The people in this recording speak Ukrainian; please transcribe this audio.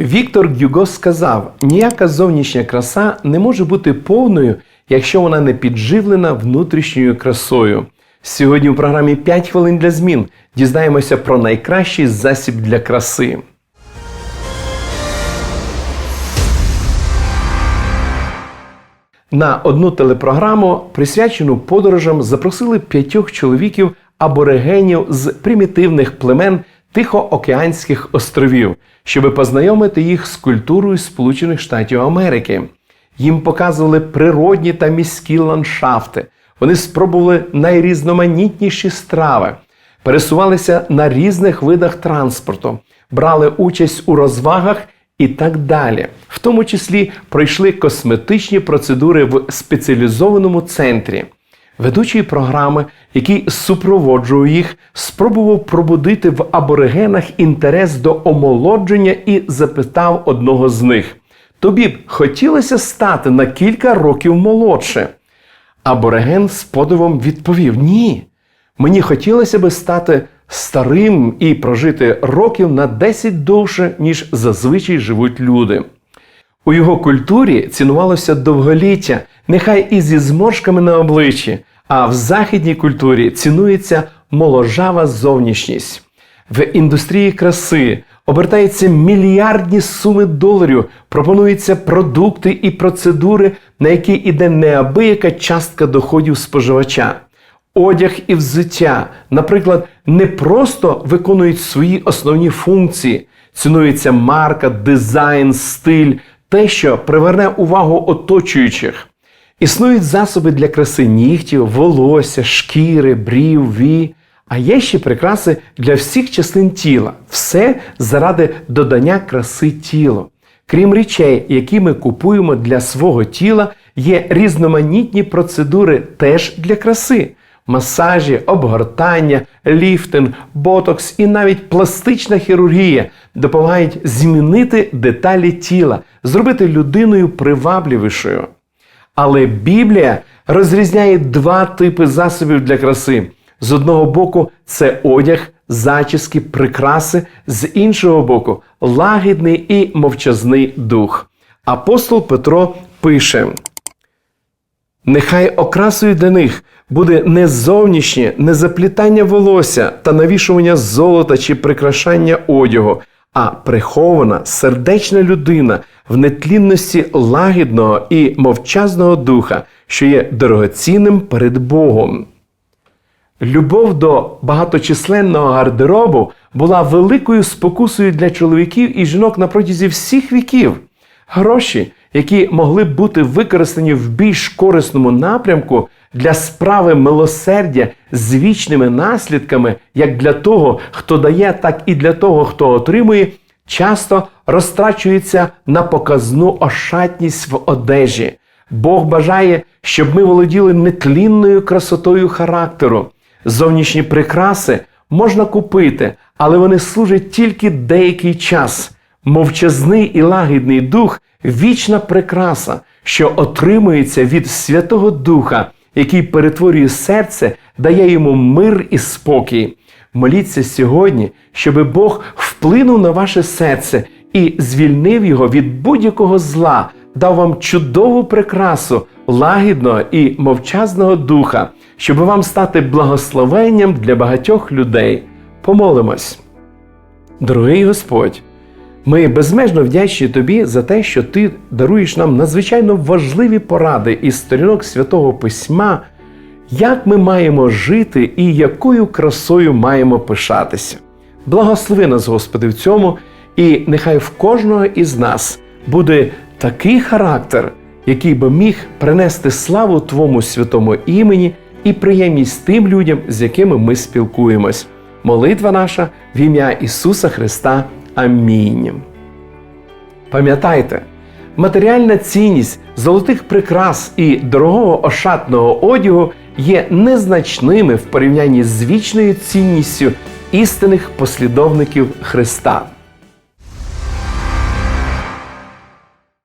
Віктор Гюго сказав: ніяка зовнішня краса не може бути повною, якщо вона не підживлена внутрішньою красою. Сьогодні у програмі «5 хвилин для змін дізнаємося про найкращий засіб для краси. На одну телепрограму, присвячену подорожам, запросили п'ятьох чоловіків аборигенів з примітивних племен Тихоокеанських островів, щоб познайомити їх з культурою Сполучених Штатів Америки. Їм показували природні та міські ландшафти. Вони спробували найрізноманітніші страви, пересувалися на різних видах транспорту, брали участь у розвагах і так далі. В тому числі пройшли косметичні процедури в спеціалізованому центрі. Ведучий програми, який супроводжував їх, спробував пробудити в аборигенах інтерес до омолодження і запитав одного з них: Тобі б хотілося стати на кілька років молодше? Абориген з подивом відповів: Ні. Мені хотілося би стати старим і прожити років на 10 довше, ніж зазвичай живуть люди. У його культурі цінувалося довголіття, нехай і зі зморшками на обличчі, а в західній культурі цінується моложава зовнішність. В індустрії краси обертаються мільярдні суми доларів, пропонуються продукти і процедури, на які йде неабияка частка доходів споживача. Одяг і взуття, наприклад, не просто виконують свої основні функції, цінується марка, дизайн, стиль, те, що приверне увагу оточуючих. Існують засоби для краси нігтів, волосся, шкіри, брів, вій. А є ще прикраси для всіх частин тіла. Все заради додання краси тілу. Крім речей, які ми купуємо для свого тіла, є різноманітні процедури теж для краси. Масажі, обгортання, ліфтинг, ботокс і навіть пластична хірургія допомагають змінити деталі тіла, зробити людиною привабливішою. Але Біблія розрізняє два типи засобів для краси. З одного боку, це одяг, зачіски, прикраси, з іншого боку, лагідний і мовчазний дух. Апостол Петро пише: Нехай окрасою для них буде не зовнішнє, не заплітання волосся та навішування золота чи прикрашання одягу, а прихована сердечна людина в нетлінності лагідного і мовчазного духа, що є дорогоцінним перед Богом. Любов до багаточисленного гардеробу була великою спокусою для чоловіків і жінок на протязі всіх віків. Гроші, які могли б бути використані в більш корисному напрямку для справи милосердя з вічними наслідками, як для того, хто дає, так і для того, хто отримує, часто розтрачуються на показну ошатність в одежі. Бог бажає, щоб ми володіли нетлінною красотою характеру. Зовнішні прикраси можна купити, але вони служать тільки деякий час. Мовчазний і лагідний дух вічна прикраса, що отримується від Святого Духа, який перетворює серце, дає йому мир і спокій. Моліться сьогодні, щоб Бог вплинув на ваше серце і звільнив його від будь-якого зла, дав вам чудову прикрасу, лагідного і мовчазного духа, щоб вам стати благословенням для багатьох людей. Помолимось. Дорогий Господь, ми безмежно вдячні Тобі за те, що Ти даруєш нам надзвичайно важливі поради із сторінок Святого Письма, як ми маємо жити і якою красою маємо пишатися. Благослови нас, Господи, в цьому, і нехай в кожного із нас буде такий характер, який би міг принести славу Твому святому імені і приємність тим людям, з якими ми спілкуємось. Молитва наша в ім'я Ісуса Христа. Амінь. Пам'ятайте, матеріальна цінність золотих прикрас і дорогого ошатного одягу є незначними в порівнянні з вічною цінністю істинних послідовників Христа.